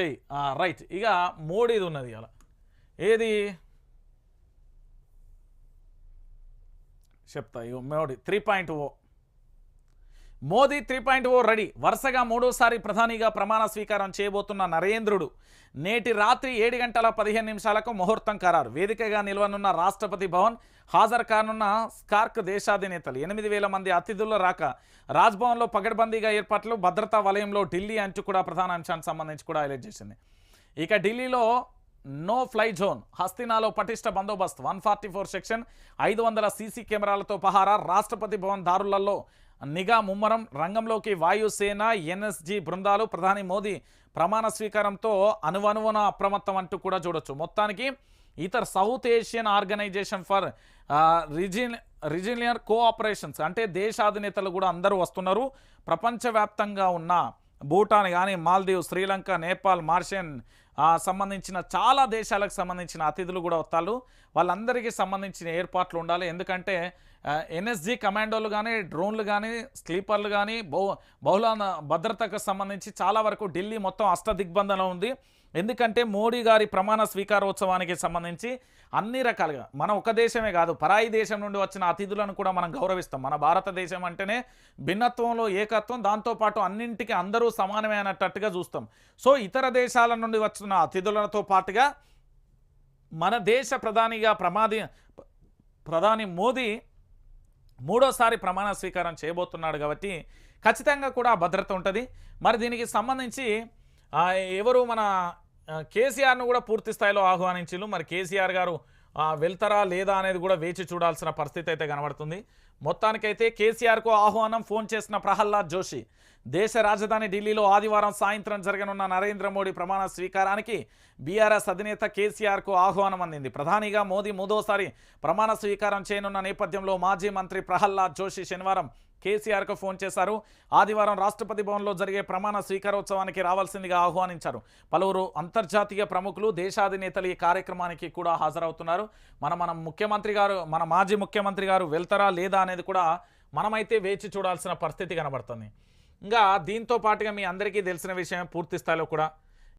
చెయ్యి. రైట్. ఇక మోడీది ఉన్నది ఇలా ఏది? చెప్తా. ఇగో Modi. Three point O. Modi three point O ready. వరుసగా మూడోసారి ప్రధానిగా ప్రమాణ స్వీకారం చేయబోతున్న నరేంద్రుడు నేటి రాత్రి ఏడు గంటల పదిహేను నిమిషాలకు ముహూర్తం ఖరారు. వేదికగా నిల్వనున్న రాష్ట్రపతి భవన్ హాజరు కానున్న స్కార్క్ దేశాధినేతలు ఎనిమిది వేల మంది అతిథుల రాక రాజ్భవన్లో పగడ్బందీగా ఏర్పాట్లు భద్రతా వలయంలో ఢిల్లీ అంచు కూడా ప్రధాన అంశానికి సంబంధించి కూడా హైలైట్ చేసింది. ఇక ఢిల్లీలో నో ఫ్లై జోన్ హస్తినాలో పటిష్ట బందోబస్తు వన్ ఫార్టీ ఫోర్ సెక్షన్ ఐదు వందల సీసీ కెమెరాలతో పహారా రాష్ట్రపతి భవన్ దారులలో నిఘా ముమ్మరం రంగంలోకి వాయుసేన ఎన్ఎస్జి బృందాలు ప్రధాని మోదీ ప్రమాణ స్వీకారంతో అనువనువన అప్రమత్తం అంటూ కూడా చూడొచ్చు. మొత్తానికి ఇతర South Asian organisation for region regional cooperations అంటే దేశాధినేతలు కూడా అందరూ వస్తున్నారు. ప్రపంచవ్యాప్తంగా ఉన్న భూటాన్ కానీ మాల్దీవ్ శ్రీలంక నేపాల్ మార్షన్ సంబంధించిన చాలా దేశాలకు సంబంధించిన అతిథులు కూడా వస్తారు. వాళ్ళందరికీ సంబంధించిన ఏర్పాట్లు ఉండాలి. ఎందుకంటే ఎన్ఎస్జి కమాండోలు కానీ డ్రోన్లు కానీ స్లీపర్లు కానీ బహు బహుళ భద్రతకు సంబంధించి చాలా వరకు ఢిల్లీ మొత్తం అష్టదిగ్బంధంలో ఉంది. ఎందుకంటే మోడీ గారి ప్రమాణ స్వీకారోత్సవానికి సంబంధించి అన్ని రకాలుగా మన ఒక దేశమే కాదు పరాయి దేశం నుండి వచ్చిన అతిథులను కూడా మనం గౌరవిస్తాం. మన భారతదేశం అంటేనే భిన్నత్వంలో ఏకత్వం దాంతోపాటు అన్నింటికి అందరూ సమానమే అన్నట్టుగా చూస్తాం. సో ఇతర దేశాల నుండి వచ్చిన అతిథులతో పాటుగా మన దేశ ప్రధానిగా ప్రమాది ప్రధాని మోదీ మూడోసారి ప్రమాణ స్వీకారం చేయబోతున్నాడు కాబట్టి ఖచ్చితంగా కూడా భద్రత ఉంటుంది. మరి దీనికి సంబంధించి ఎవరు మన కేసీఆర్ను కూడా పూర్తి స్థాయిలో ఆహ్వానించారు మరి కేసీఆర్ గారు వెళ్తారా లేదా అనేది కూడా వేచి చూడాల్సిన పరిస్థితి అయితే కనబడుతుంది. మొత్తానికైతే కేసీఆర్కు ఆహ్వానం ఫోన్ చేసిన ప్రహ్లాద్ జోషి. దేశ రాజధాని ఢిల్లీలో ఆదివారం సాయంత్రం జరగనున్న నరేంద్ర మోడీ ప్రమాణ స్వీకారానికి బీఆర్ఎస్ అధినేత కేసీఆర్కు ఆహ్వానం అందింది. ప్రధానిగా మోదీ మూడోసారి ప్రమాణ స్వీకారం చేయనున్న నేపథ్యంలో మాజీ మంత్రి ప్రహ్లాద్ జోషి శనివారం కేసీఆర్కు ఫోన్ చేశారు. ఆదివారం రాష్ట్రపతి భవన్లో జరిగే ప్రమాణ స్వీకారోత్సవానికి రావాల్సిందిగా ఆహ్వానించారు. పలువురు అంతర్జాతీయ ప్రముఖులు దేశాధినేతలు ఈ కార్యక్రమానికి కూడా హాజరవుతున్నారు. మన మన ముఖ్యమంత్రి గారు మన మాజీ ముఖ్యమంత్రి గారు వెళ్తారా లేదా అనేది కూడా మనమైతే వేచి చూడాల్సిన పరిస్థితి కనబడుతుంది. ఇంకా దీంతో పాటుగా మీ అందరికీ తెలిసిన విషయం పూర్తి స్థాయిలో కూడా